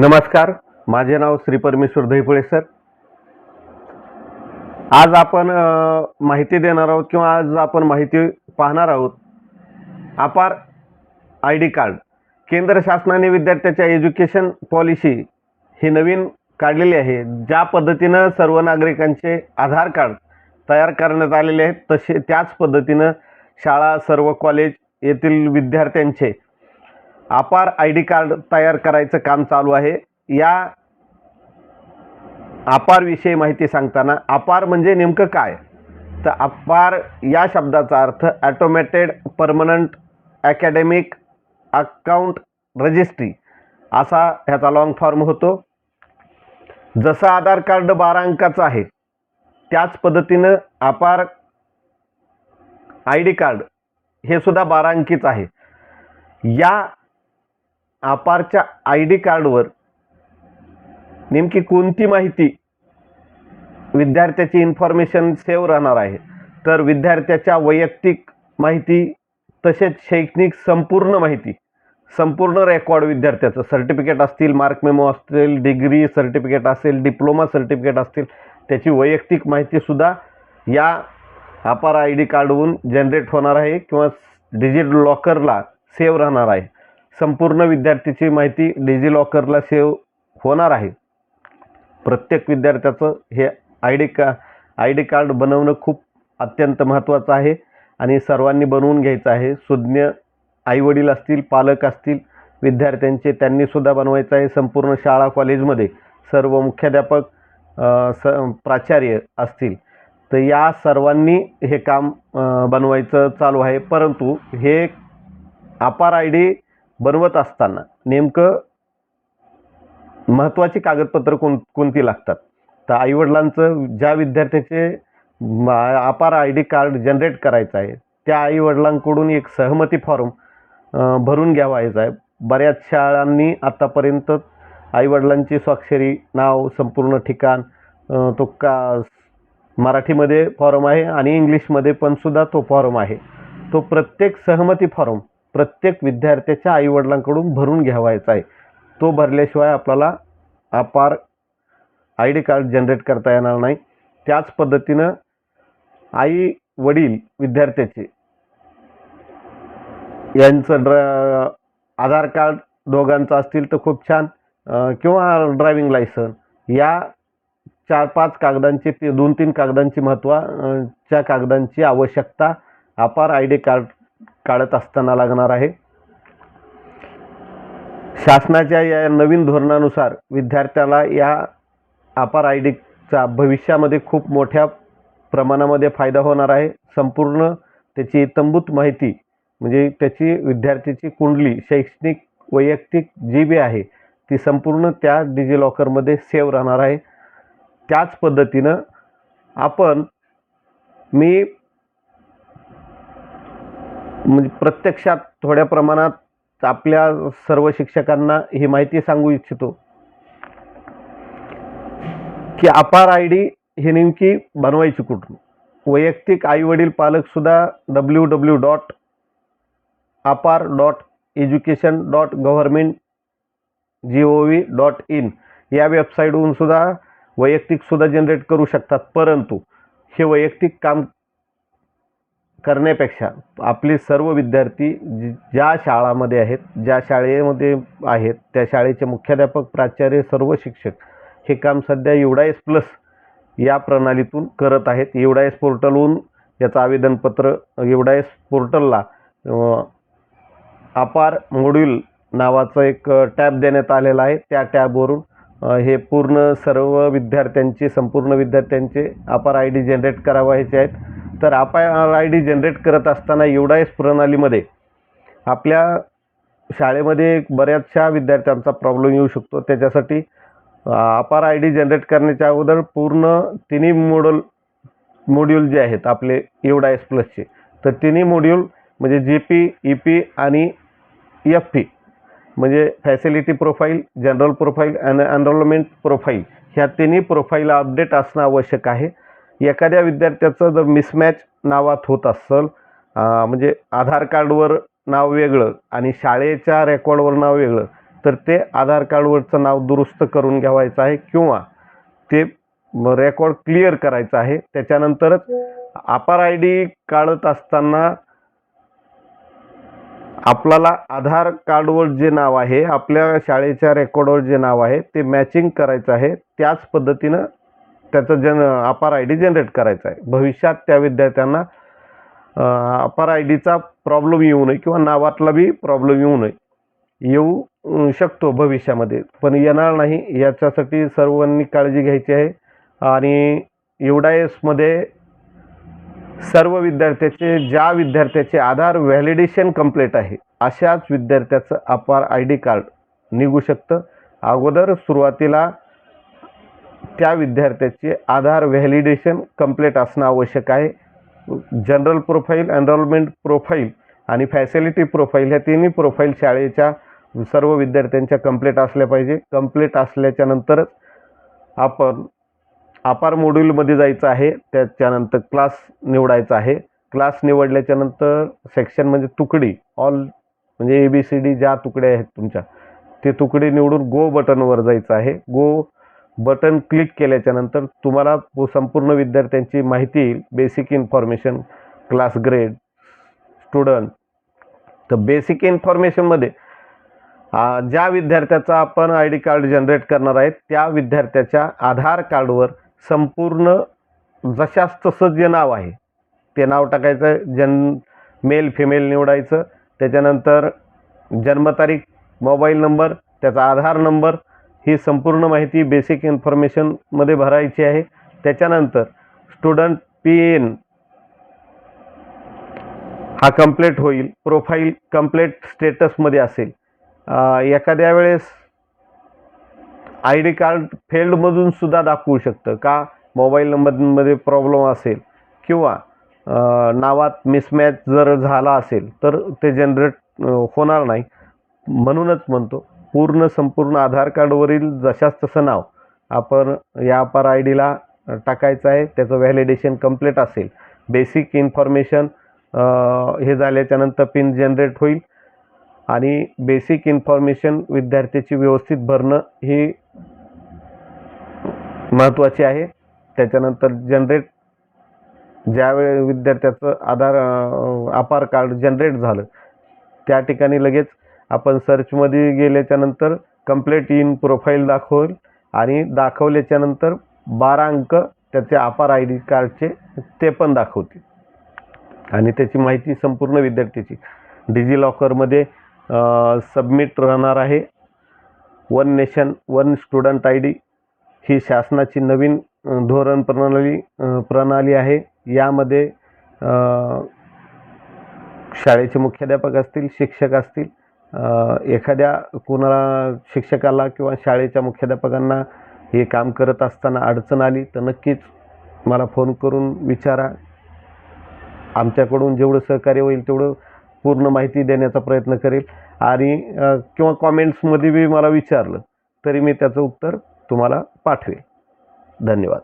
नमस्कार माझे नाव श्री परमेश्वर दहीपुळे सर. आज आपण माहिती देणार आहोत किंवा आज आपण माहिती पाहणार आहोत अपार आय डी कार्ड. केंद्र शासनाने विद्यार्थ्याच्या एज्युकेशन पॉलिसी ही नवीन काढलेली आहे ज्या पद्धतीनं सर्व नागरिकांचे आधार कार्ड तयार करण्यात आलेले आहेत तसे त्याच पद्धतीनं शाळा सर्व कॉलेज येथील विद्यार्थ्यांचे अपार आय डी कार्ड तयार करायचं काम चालू आहे. या अपारविषयी माहिती सांगताना अपार म्हणजे नेमकं काय? तर अपार या शब्दाचा अर्थ automated permanent academic account registry असा ह्याचा लॉंग फॉर्म होतो. जसं आधार कार्ड बारा अंकाचं आहे त्याच पद्धतीनं अपार आय डी कार्ड हे सुद्धा बारा अंकीच आहे. या आपारच्या आय डी कार्डवर नेमकी कोणती माहिती विद्यार्थ्याची इन्फॉर्मेशन सेव्ह राहणार आहे? तर विद्यार्थ्याच्या वैयक्तिक माहिती तसेच शैक्षणिक संपूर्ण माहिती संपूर्ण रेकॉर्ड विद्यार्थ्याचं. सर्टिफिकेट असतील मार्क मेमो असतील डिग्री सर्टिफिकेट असेल डिप्लोमा सर्टिफिकेट असतील त्याची वैयक्तिक माहितीसुद्धा या अपार आय डी कार्डवरून जनरेट होणार आहे किंवा डिजिट लॉकरला सेव्ह राहणार आहे. संपूर्ण विद्यार्थ्याची माहिती डिजी लॉकरला सेव्ह होणार आहे. प्रत्येक विद्यार्थ्याचं हे आय डी का आय डी कार्ड बनवणं खूप अत्यंत महत्त्वाचं आहे आणि सर्वांनी बनवून घ्यायचं आहे. सुज्ञ आईवडील असतील पालक असतील विद्यार्थ्यांचे त्यांनीसुद्धा बनवायचं आहे. संपूर्ण शाळा कॉलेजमध्ये सर्व मुख्याध्यापक स प्राचार्य असतील. तर या सर्वांनी हे काम बनवायचं चालू आहे. परंतु हे अपार आय डी बनवत असताना नेमकं महत्त्वाची कागदपत्र कोण कोणती लागतात? तर आईवडिलांचं ज्या विद्यार्थ्याचे अपार आय डी कार्ड जनरेट करायचं आहे त्या आईवडिलांकडून एक सहमती फॉर्म भरून घ्यावायचा आहे. बऱ्याच शाळांनी आत्तापर्यंत आईवडिलांची स्वाक्षरी नाव संपूर्ण ठिकाण तो का मराठीमध्ये फॉर्म आहे आणि इंग्लिशमध्ये पण सुद्धा तो फॉर्म आहे. तो प्रत्येक सहमती फॉर्म प्रत्येक विद्यार्थ्याच्या आईवडिलांकडून भरून घ्यावायचा आहे. तो भरल्याशिवाय आपल्याला अपार आय डी कार्ड जनरेट करता येणार नाही. त्याच पद्धतीनं आई वडील विद्यार्थ्याचे यांचं ड्र आधार कार्ड दोघांचं असतील तर खूप छान. किंवा ड्रायविंग लायसन. या चार पाच कागदांची ते दोन तीन कागदांची महत्त्वाच्या कागदांची आवश्यकता अपार आय डी कार्ड काढत असताना लागणार आहे. शासनाच्या या नवीन धोरणानुसार विद्यार्थ्याला या अपार आय डीचा भविष्यामध्ये खूप मोठ्या प्रमाणामध्ये फायदा होणार आहे. संपूर्ण त्याची तंबूत माहिती म्हणजे त्याची विद्यार्थ्याची कुंडली शैक्षणिक वैयक्तिक जी बी आहे ती संपूर्ण त्या डिजिलॉकरमध्ये सेव्ह राहणार आहे. त्याच पद्धतीनं आपण मी म्हणजे प्रत्यक्षात थोड्या प्रमाणात आपल्या सर्व शिक्षकांना ही माहिती सांगू इच्छितो. की अपार आय डी ही नेमकी बनवायची कुठून? वैयक्तिक आई वडील पालकसुद्धा W W dot Apaar dot education dot government G O V dot in या वेबसाईटवरून सुद्धा वैयक्तिकसुद्धा जनरेट करू शकतात. परंतु हे वैयक्तिक काम करण्यापेक्षा आपले सर्व विद्यार्थी जी ज्या शाळामध्ये आहेत ज्या शाळेमध्ये आहेत त्या शाळेचे मुख्याध्यापक प्राचार्य सर्व शिक्षक हे काम सध्या एस प्लस या प्रणालीतून करत आहेत. एस पोर्टलहून याचं आवेदनपत्र एस पोर्टलला अपार मॉड्यूल नावाचं एक टॅब देण्यात आलेला आहे. त्या टॅबवरून हे पूर्ण सर्व विद्यार्थ्यांचे संपूर्ण विद्यार्थ्यांचे अपार आय डी जनरेट करावायचे आहेत. तर अपार आय डी जनरेट करत असताना एस प्रणालीमध्ये आपल्या शाळेमध्ये बऱ्याचशा विद्यार्थ्यांचा प्रॉब्लेम येऊ शकतो. त्याच्यासाठी अपार आय डी जनरेट करण्याच्या अगोदर पूर्ण तिन्ही मोडल मॉड्यूल जे आहेत आपले एवढा एस प्लसचे तर तिन्ही मॉड्यूल म्हणजे जी पी ई पी आणि एफ पी म्हणजे फॅसिलिटी प्रोफाईल जनरल प्रोफाईल आणि एनरोलमेंट प्रोफाईल ह्या तिन्ही प्रोफाईल अपडेट असणं आवश्यक आहे. एखाद्या विद्यार्थ्याचं जर मिसमॅच नावात होत असेल म्हणजे आधार कार्डवर नाव वेगळं आणि शाळेच्या रेकॉर्डवर नाव वेगळं तर ते आधार कार्डवरचं नाव दुरुस्त करून घ्यावायचं आहे किंवा ते रेकॉर्ड क्लिअर करायचं आहे. त्याच्यानंतरच अपार आय डी काढत असताना आपल्याला आधार कार्डवर जे नाव आहे आपल्या शाळेच्या रेकॉर्डवर जे नाव आहे ते मॅचिंग करायचं आहे. त्याच पद्धतीनं त्याचं जन अपार आय डी जनरेट करायचं आहे. भविष्यात त्या विद्यार्थ्यांना अपार आय डीचा प्रॉब्लेम येऊ नये किंवा नावातला बी प्रॉब्लेम येऊ नये. येऊ शकतो भविष्यामध्ये. पण येणार नाही याच्यासाठी सर्वांनी काळजी घ्यायची आहे. आणि युडायसमध्ये सर्व विद्यार्थ्याचे ज्या विद्यार्थ्याचे आधार व्हॅलिडेशन कंप्लीट आहे अशाच विद्यार्थ्याचं अपार आय डी कार्ड निघू शकतं. अगोदर सुरुवातीला त्या विद्यार्थ्याचे आधार व्हॅलिडेशन कंप्लीट असणं आवश्यक आहे. जनरल प्रोफाईल एनरोलमेंट प्रोफाईल आणि फॅसिलिटी प्रोफाईल ह्या तिन्ही प्रोफाईल शाळेच्या सर्व विद्यार्थ्यांच्या कंप्लीट असल्या पाहिजे. कंप्लीट असल्याच्यानंतरच आपण अपार मॉड्यूलमध्ये जायचं आहे. त्याच्यानंतर क्लास निवडायचा आहे. क्लास निवडल्याच्यानंतर सेक्शन म्हणजे तुकडी ऑल म्हणजे ए बी सी डी ज्या तुकड्या आहेत तुमच्या ते तुकडी निवडून गो बटनवर जायचं आहे. गो बटन क्लिक केल्याच्यानंतर तुम्हाला पु- संपूर्ण विद्यार्थ्यांची माहिती येईल basic information class grade student तर बेसिक इन्फॉर्मेशनमध्ये ज्या विद्यार्थ्याचा आपण आय डी कार्ड जनरेट करणार आहे त्या विद्यार्थ्याच्या आधार कार्डवर संपूर्ण जशास तसं जे नाव आहे. ते नाव टाकायचं जन मेल फिमेल निवडायचं. त्याच्यानंतर जन्मतारीख मोबाईल नंबर त्याचा आधार नंबर ही संपूर्ण माहिती बेसिक इन्फॉर्मेशनमध्ये भरायची आहे. त्याच्यानंतर स्टुडंट पी एन हा कम्प्लेट होईल. प्रोफाईल कम्प्लेट स्टेटसमध्ये असेल. एखाद्या वेळेस आय डी कार्ड फेल्डमधून सुद्धा दाखवू शकतं का? मोबाईल नंबरमध्ये प्रॉब्लेम असेल. किंवा नावात मिसमॅच जर झाला असेल तर ते जनरेट होणार नाही. म्हणूनच म्हणतो पूर्ण संपूर्ण आधार कार्डवरील जशाच तसं नाव आपण या अपार आय डीला टाकायचं आहे. त्याचं व्हॅलिडेशन कंप्लीट असेल. बेसिक इन्फॉर्मेशन हे झाल्याच्यानंतर पिन जनरेट होईल. आणि बेसिक इन्फॉर्मेशन विद्यार्थ्याची व्यवस्थित भरणं ही महत्त्वाची आहे. त्याच्यानंतर जनरेट ज्यावेळी विद्यार्थ्याचं आधार आपार अपार कार्ड जनरेट झालं त्या ठिकाणी लगेच आपण सर्चमध्ये गेल्याच्यानंतर कम्प्लेट इन प्रोफाईल दाखवेल आणि दाखवल्याच्यानंतर बारा अंक त्याचे अपार आय डी कार्डचे ते पण दाखवतील. आणि त्याची माहिती संपूर्ण विद्यार्थ्याची. डिजी लॉकरमध्ये सबमिट राहणार आहे. One nation one student I D ही शासनाची नवीन धोरण प्रणाली प्रणाली आहे. यामध्ये शाळेचे मुख्याध्यापक असतील शिक्षक असतील एखाद्या कोणाला शिक्षकाला किंवा शाळेच्या मुख्याध्यापकांना हे काम करत असताना अडचण आली तर नक्कीच मला फोन करून विचारा. आमच्याकडून जेवढं सहकार्य होईल तेवढं पूर्ण माहिती देण्याचा प्रयत्न करेल. आणि किंवा कॉमेंट्समध्ये बी मला विचारलं तरी मी त्याचं उत्तर तुम्हाला पाठवेल. धन्यवाद.